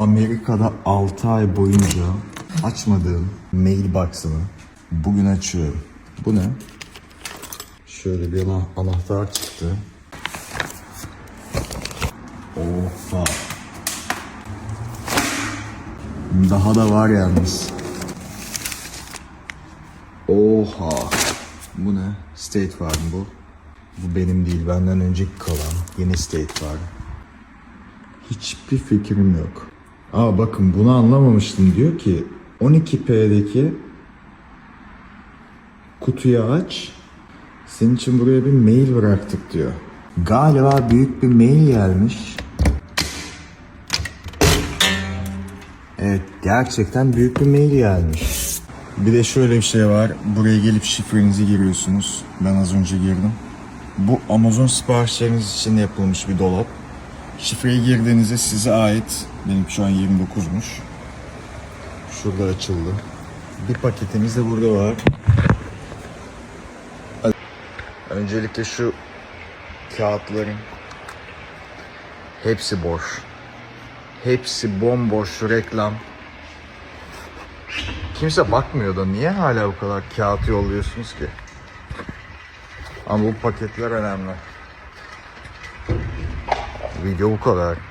Amerika'da 6 ay boyunca açmadığım mailbox'ımı bugün açıyorum. Bu ne? Şöyle bir ana- anahtar çıktı. Oha. Daha da var yalnız. Oha. Bu ne? State Farm bu. Bu benim değil. Benden önceki kalan. Yeni State Farm. Hiçbir fikrim yok. Aa bakın bunu anlamamıştım. Diyor ki 12P'deki kutuyu aç. Senin için buraya bir mail bıraktık diyor. Galiba büyük bir mail gelmiş. Evet gerçekten büyük bir mail gelmiş. Bir de şöyle bir şey var. Buraya gelip şifrenizi giriyorsunuz. Ben az önce girdim. Bu Amazon siparişleriniz için yapılmış bir dolap. Şifreyi girdiğinizde size ait. Benim şu an 29'muş. Şurada açıldı. Bir paketimiz de burada var. Öncelikle şu kağıtların hepsi boş. Hepsi bomboş reklam. Kimse bakmıyor da niye hala bu kadar kağıt yolluyorsunuz ki? Ama bu paketler önemli. Video bu kadar.